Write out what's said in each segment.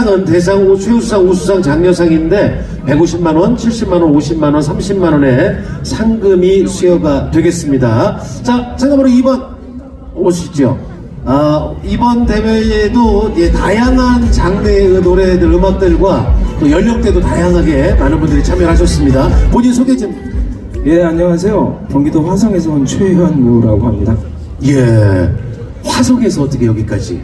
상은 대상, 최우수상, 우수상, 장려상인데 150만 원, 70만 원, 50만 원, 30만 원의 상금이 수여가 되겠습니다. 자, 잠깐만요. 2번 오시죠. 아, 이번 대회에도 예, 다양한 장르의 노래들, 음악들과 또 연령대도 다양하게 많은 분들이 참여하셨습니다. 본인 소개 좀. 예, 안녕하세요. 경기도 화성에서 온 최현무라고 합니다. 예. 화성에서 어떻게 여기까지?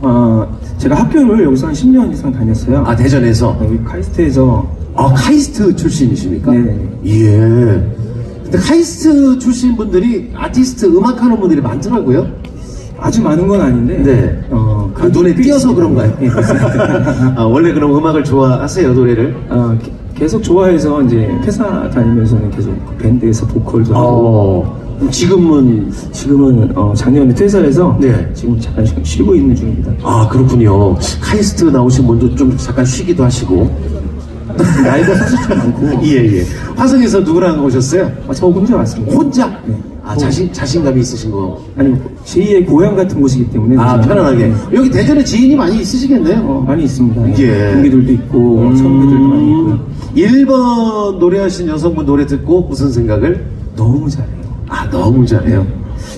아, 제가 학교를 여기서 한 10년 이상 다녔어요. 아, 대전에서. 여기 카이스트에서 아, 카이스트 출신이십니까? 네네. 예. 근데 카이스트 출신 분들이 아티스트 음악하는 분들이 많더라고요. 아주 많은 건 아닌데, 네. 어, 아, 눈에 꽤 띄어서. 그런가요? 예, 그렇습니다. 아, 원래 그럼 음악을 좋아하세요, 노래를? 아, 게- 계속 좋아해서 이제 회사 다니면서는 계속 밴드에서 보컬도 하고, 어, 지금은, 지금은 어, 작년에 퇴사해서 네. 지금 잠깐 쉬- 쉬고 있는 중입니다. 아, 그렇군요. 카이스트 나오신 분도 좀 잠깐 쉬기도 하시고. 나이가 사실 좀 많고, 예, 예. 화성에서 누구랑 오셨어요? 아, 저 혼자 왔습니다. 혼자? 네. 아, 자신, 자신감이 있으신 거. 아니, 제2의 고향 같은 곳이기 때문에. 아, 그냥, 편안하게. 네. 여기 대전에 지인이 많이 있으시겠네요? 어, 많이 있습니다. 예. 동기들도 있고 선배들도 많이 있고요. 1번 노래하신 여성분 노래 듣고 무슨 생각을? 너무 잘해요. 아, 너무 잘해요.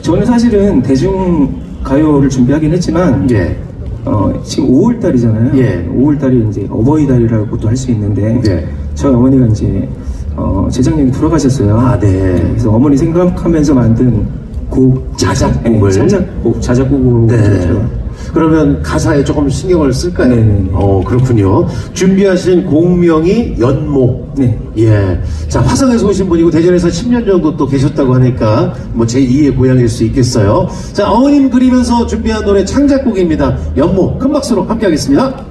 저는 사실은 대중 가요를 준비하긴 했지만 예. 어, 지금 5월 달이잖아요. 예. 5월 달이 이제 어버이 달이라고도 할 수 있는데 네. 저희 어머니가 이제 어, 재작년에 돌아가셨어요. 아, 네. 그래서 어머니 생각하면서 만든 곡 자작곡을? 네, 자작곡 자작곡으로 네. 그러면 가사에 조금 신경을 쓸까요? 네네네. 어, 그렇군요. 준비하신 공명이 연목. 네. 예. 자, 화성에서 오신 분이고 대전에서 10년 정도 또 계셨다고 하니까 뭐 제 2의 고향일 수 있겠어요. 자, 어머님 그리면서 준비한 노래 창작곡입니다. 연목. 큰 박수로 함께 하겠습니다.